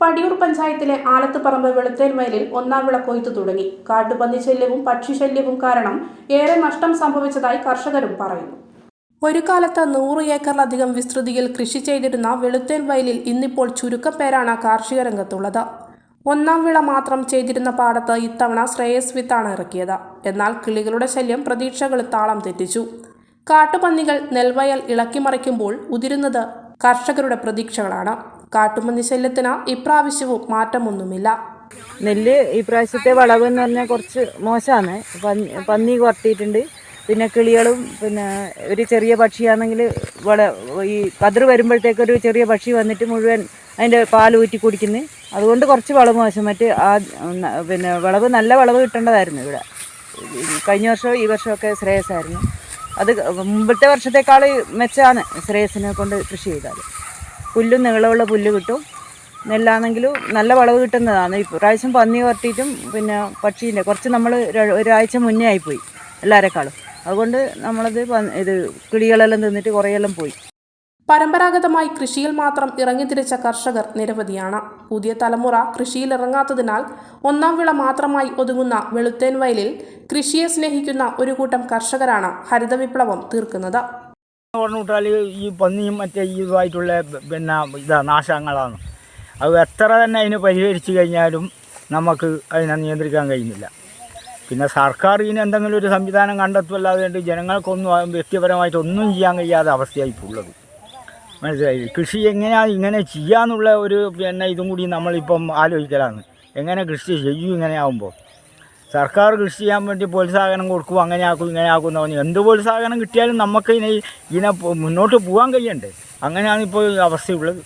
പടിയൂർ പഞ്ചായത്തിലെ ആലത്തുപറമ്പ് വെളുത്തേൽ വയലിൽ ഒന്നാം വിള കൊയ്ത്തു തുടങ്ങി. കാട്ടുപന്നി ശല്യവും പക്ഷിശല്യവും കാരണം ഏറെ നഷ്ടം സംഭവിച്ചതായി കർഷകരും പറയുന്നു. ഒരു കാലത്ത് നൂറ് ഏക്കറിലധികം വിസ്തൃതിയിൽ കൃഷി ചെയ്തിരുന്ന വെളുത്തേൽ വയലിൽ ഇന്നിപ്പോൾ ചുരുക്കം പേരാണ് കാർഷിക രംഗത്തുള്ളത്. ഒന്നാം വിള മാത്രം ചെയ്തിരുന്ന പാടത്ത് ഇത്തവണ ശ്രേയസ് വിത്താണ് ഇറക്കിയത്. എന്നാൽ കിളികളുടെ ശല്യം പ്രതീക്ഷകൾ താളം തെറ്റിച്ചു. കാട്ടുപന്നികൾ നെൽവയൽ ഇളക്കിമറിക്കുമ്പോൾ ഉതിരുന്നത് കർഷകരുടെ പ്രതീക്ഷകളാണ്. കാട്ടുപന്നി ശല്യത്തിന് ഇപ്രാവശ്യവും മാറ്റമൊന്നുമില്ല. നെല്ല് ഈ പ്രാവശ്യത്തെ വിളവ് എന്ന് പറഞ്ഞാൽ കുറച്ച് മോശമാണ്. പന്നി കുറത്തിയിട്ടുണ്ട് പിന്നെ കിളികളും പിന്നെ ഒരു ചെറിയ പക്ഷിയാണെങ്കിൽ വള ഈ കതിർ വരുമ്പോഴത്തേക്ക് ഒരു ചെറിയ പക്ഷി വന്നിട്ട് മുഴുവൻ അതിന്റെ പാൽ ഊറ്റി കുടിക്കുന്നു. അതുകൊണ്ട് കുറച്ച് വളവ് മോശം. മറ്റ് ആ പിന്നെ വളവ് നല്ല വളവ് കിട്ടേണ്ടതായിരുന്നു ഇവിടെ. കഴിഞ്ഞ വർഷവും ഈ വർഷമൊക്കെ ശ്രേയസായിരുന്നു അത് മുമ്പത്തെ വർഷത്തേക്കാൾ മെച്ചമാണ് ശ്രേയസിനെ കൊണ്ട് കൃഷി ചെയ്താൽ. പുല്ലും നീളമുള്ള പുല്ല് കിട്ടും. നെല്ലാണെങ്കിലും നല്ല വളവ് കിട്ടുന്നതാണ്. ഈ പ്രാവശ്യം പന്നി വരട്ടിയിട്ടും പിന്നെ പക്ഷീന്റെ കുറച്ച് നമ്മൾ ഒരാഴ്ച മുന്നേ ആയിപ്പോയി എല്ലാവരെക്കാളും അതുകൊണ്ട് നമ്മളത് ഇത് കിളികളെല്ലാം തിന്നിട്ട് കുറേയെല്ലാം പോയി. പരമ്പരാഗതമായി കൃഷിയിൽ മാത്രം ഇറങ്ങിത്തിരിച്ച കർഷകർ നിരവധിയാണ്. പുതിയ തലമുറ കൃഷിയിൽ ഇറങ്ങാത്തതിനാൽ ഒന്നാം വിള മാത്രമായി ഒതുങ്ങുന്ന വെളുത്തേൻ വയലിൽ കൃഷിയെ സ്നേഹിക്കുന്ന ഒരു കൂട്ടം കർഷകരാണ് ഹരിത വിപ്ലവം തീർക്കുന്നത് പറഞ്ഞുവിട്ടാൽ ഈ പന്നിയും മറ്റേ ഇതുമായിട്ടുള്ള പിന്നെ ഇതാ നാശങ്ങളാണ്. അത് എത്ര തന്നെ അതിന് പരിഹരിച്ചു കഴിഞ്ഞാലും നമുക്ക് അതിനെ നിയന്ത്രിക്കാൻ കഴിയുന്നില്ല. പിന്നെ സർക്കാർ ഇതിന് എന്തെങ്കിലും ഒരു സംവിധാനം കണ്ടെത്തുമല്ലാതെ ജനങ്ങൾക്കൊന്നും വ്യക്തിപരമായിട്ട് ഒന്നും ചെയ്യാൻ കഴിയാതെ അവസ്ഥയായി ഇപ്പോൾ ഉള്ളത് മനസ്സിലായി കൃഷി എങ്ങനെയാണ് ഇങ്ങനെ ചെയ്യാന്നുള്ള ഒരു പിന്നെ ഇതും കൂടി നമ്മളിപ്പം ആലോചിക്കലാണ്. എങ്ങനെ കൃഷി ചെയ്യും ഇങ്ങനെ ആകുമ്പോൾ സർക്കാർ കൃഷി ചെയ്യാൻ വേണ്ടി പ്രോത്സാഹനം കൊടുക്കും അങ്ങനെ ആക്കും ഇങ്ങനെ ആക്കും എന്ന് പറഞ്ഞു എന്ത് പ്രോത്സാഹനം കിട്ടിയാലും നമുക്ക് ഇതിനെ ഇതിനെ മുന്നോട്ട് പോകാൻ കഴിയണ്ടേ? അങ്ങനെയാണ് ഇപ്പോൾ അവസ്ഥയുള്ളത്.